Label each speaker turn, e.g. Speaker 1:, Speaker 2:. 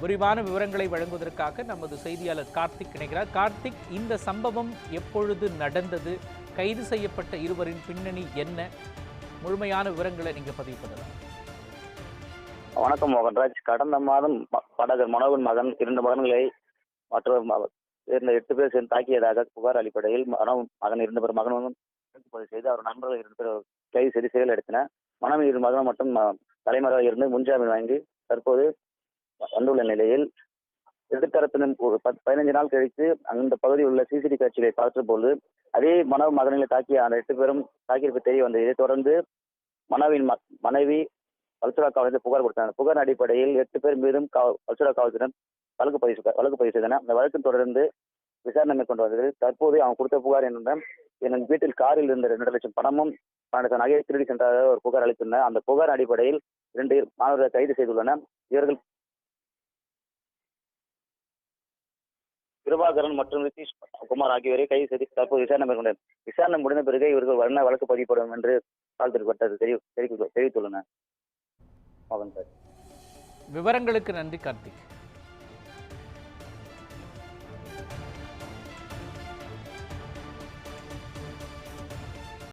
Speaker 1: விரிவான விவரங்களை வழங்குவதற்காக நமது செய்தியாளர் கார்த்திக் இணைகிறார். கார்த்திக் இந்த சம்பவம் எப்பொழுது நடந்தது? கைது செய்யப்பட்ட இருவரின் பின்னணி என்ன? முழுமையான விவரங்களை நீங்க பதிவு பண்ணலாம்.
Speaker 2: வணக்கம் மோகன்ராஜ். கடந்த மாதம் படகர் பாடகர் மனோகன் மகன் இரண்டு மகன்களை மற்றொரு ம- எட்டு பேர் சேர்ந்து தாக்கியதாக புகார் அடிப்படையில் மனோகன் மகன் இரண்டு பேர் மகனும் பதிவு செய்து அவர் நண்பர்கள் இரண்டு பேர் கைது செய்து செயல் எடுத்தனர் மனைவி இரு மகனும் மட்டும் ம- தலைமறைவாக இருந்து முன்ஜாமீன் வாங்கி தற்போது வந்துள்ள நிலையில் எதிர்த்தரப்பினர் ஒரு பத் பதினைஞ்சு நாள் கழித்து அந்த பகுதியில் உள்ள சிசிடிவி காட்சிகளை பார்த்தபோது அதே மனோ மகன்களை தாக்கிய அந்த எட்டு பேரும் தாக்கியிருப்பு தெரிய வந்தது. இதைத் தொடர்ந்து மனவின் மனைவி பல்சுரா காவலத்தில் புகார் கொடுத்தனர். புகார் அடிப்படையில் எட்டு பேர் மீதும் காவ- பல்சுரா காவல்துறையினர் வழக்கு பதிவு வழக்கு பதிவு செய்தனர். அந்த வழக்கு தொடர்ந்து விசாரணை மேற்கொண்டு வந்தது. தற்போது அவன் கொடுத்த புகார் என்னென்ன என் வீட்டில் காரில் இருந்த ரெண்டு லட்சம் பணமும் பன்னெண்டு நகையை திருடி சென்றதாக ஒரு புகார் அளித்துள்ளனர். அந்த புகார் அடிப்படையில் இரண்டு மாணவர்கள் கைது செய்துள்ளனர். இவர்கள் கிருபாகரன் மற்றும் நிதிஷ் குமார் ஆகியோரை கைது செய்து தற்போது விசாரணை மேற்கொண்டனர். விசாரணை முடிந்த பிறகு இவர்கள் வர்ண வழக்கு பதிவுப்படும் என்று காவல்துறை வட்டாரத்தில் தெரிவித்து- தெரிவித்துள்ளனர்.
Speaker 1: விவரங்களுக்கு நன்றி கார்த்திக்.